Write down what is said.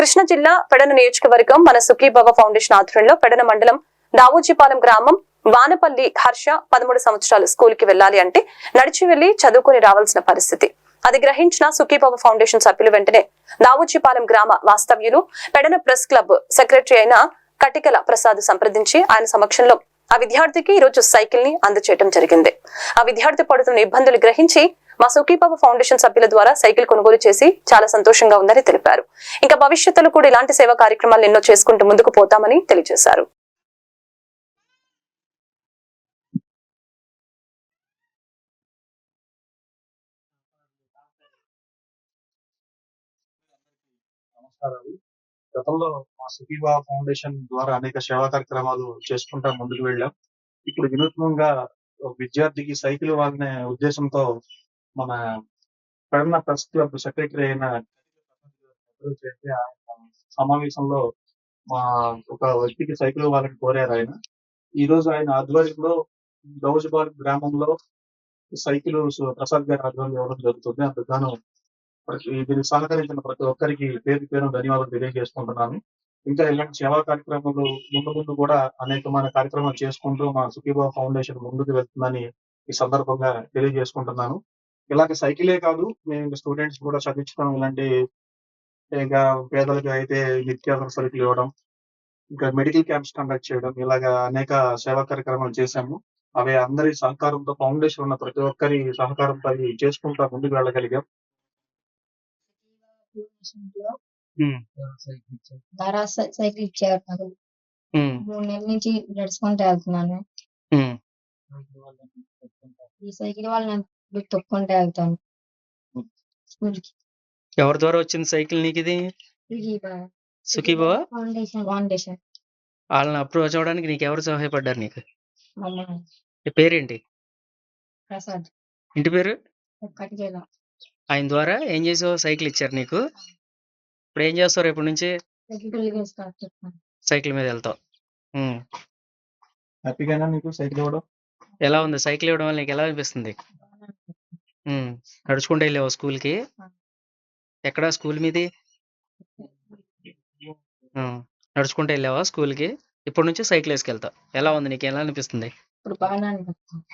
కృష్ణా జిల్లా పెడన నియోజకవర్గం మన సుఖీభవ ఫౌండేషన్ ఆధ్వర్యంలో పెడన మండలం దావోజీపాలెం గ్రామం వానపల్లి హర్ష పదమూడు సంవత్సరాలు స్కూల్కి వెళ్ళాలి అంటే నడిచి వెళ్ళి చదువుకుని రావాల్సిన పరిస్థితి. అది గ్రహించిన సుఖీభవ ఫౌండేషన్ సభ్యులు వెంటనే దావోజీపాలెం గ్రామ వాస్తవ్యులు పెడన ప్రెస్ క్లబ్ సెక్రటరీ అయిన కటికల ప్రసాద్ సంప్రదించి ఆయన సమక్షంలో ఆ విద్యార్థికి ఈ రోజు సైకిల్ని అందచేయడం జరిగింది. ఆ విద్యార్థి పడుతున్న ఇబ్బందులు గ్రహించి మా సుఖీబాబు ఫౌండేషన్ సభ్యుల ద్వారా సైకిల్ కొనుగోలు చేసి చాలా సంతోషంగా ఉందని తెలిపారు. ఇంకా భవిష్యత్తులో కూడా ఇలాంటి సేవా కార్యక్రమాలు ఎన్నో చేసుకుంటూ ముందుకు పోతామని తెలియజేశారు. నమస్కారాలు. గతంలో మా సుఖీబా ఫౌండేషన్ ద్వారా అనేక సేవా కార్యక్రమాలు చేసుకుంటా ముందుకు వెళ్ళాం. ఇప్పుడు వినూత్నంగా విద్యార్థికి సైకిల్ ఇవ్వాలనే ఉద్దేశంతో మన కరుణ ప్రెస్ క్లబ్ సెక్రటరీ అయిన చేసి ఆయన సమావేశంలో మా ఒక వ్యక్తికి సైకిల్ ఇవ్వాలని కోరారు ఆయన. ఈ రోజు ఆయన ఆధ్వర్యంలో గౌజబాల్ గ్రామంలో సైకిల్ ప్రసాద్ గారి ఆధ్వర్యంలో ఇవ్వడం జరుగుతుంది. అందుకు దీన్ని దీనికి సహకరించిన ప్రతి ఒక్కరికి పేరు పేరు ధన్యవాదాలు తెలియజేసుకుంటున్నాను. ఇంకా ఇలాంటి సేవా కార్యక్రమాలు ముందు ముందు కూడా అనేకమైన కార్యక్రమాలు చేసుకుంటూ మా సుఖీబా ఫౌండేషన్ ముందుకు వెళ్తుందని ఈ సందర్భంగా తెలియజేసుకుంటున్నాను. ఇలాగ సైకిలే కాదు. మేము స్టూడెంట్స్ కూడా చదివించడం ఇలాంటి ఇంకా పేదలకు అయితే నిత్యావసర సరుకులు ఇవ్వడం ఇంకా మెడికల్ క్యాంప్స్ కండక్ట్ చేయడం ఇలాగా అనేక సేవా కార్యక్రమాలు చేశాము. అవి అందరి సహకారంతో ఫౌండేషన్ ఉన్న ప్రతి ఒక్కరి సహకారంతో అవి చేసుకుంటా ముందుకు వెళ్ళగలిగాం. సైకిల్ ఇచ్చారు మూడు నెలల నుంచి నడుచుకుంటూ వెళ్తున్నాను. ఈ సైకిల్ వల్ల ఇప్పుడు తొక్కుంటూ వెళ్తాను. ఎవరి ద్వారా వచ్చింది సైకిల్ నీకు ఇది? Sukhibhava foundation foundation. వాళ్ళని అప్రోచ్ అవ్వడానికి నీకు ఎవరు సహాయపడ్డారు నీకు? నీ పేరేంటి? ప్రసాద్. ఇంటి పేరు? ఆయన ద్వారా ఏం చేసావు? సైకిల్ ఇచ్చారు నీకు? ఇప్పుడు ఏం చేస్తావు రేపటి నుంచి? సైకిల్ స్టార్ట్ మీద వెళ్తావు. ఉమ్. హ్యాపీగానా నీకు సైకిల్ ఇవ్వడం? ఎలా ఉంది? సైకిల్ ఇవ్వడం వల్ల నీకు ఎలా అనిపిస్తుంది? నడుచుకుంటూ వెళ్ళావు స్కూల్కి? ఎక్కడ స్కూల్ మీది. నడుచుకుంటూ వెళ్ళావా స్కూల్కి? ఇప్పటి నుంచి సైకిల్ వేసుకెళ్తావు ఎలా ఉంది నీకు ఎలా అనిపిస్తుంది? ఇప్పుడు బాగా అనిపిస్తుంది.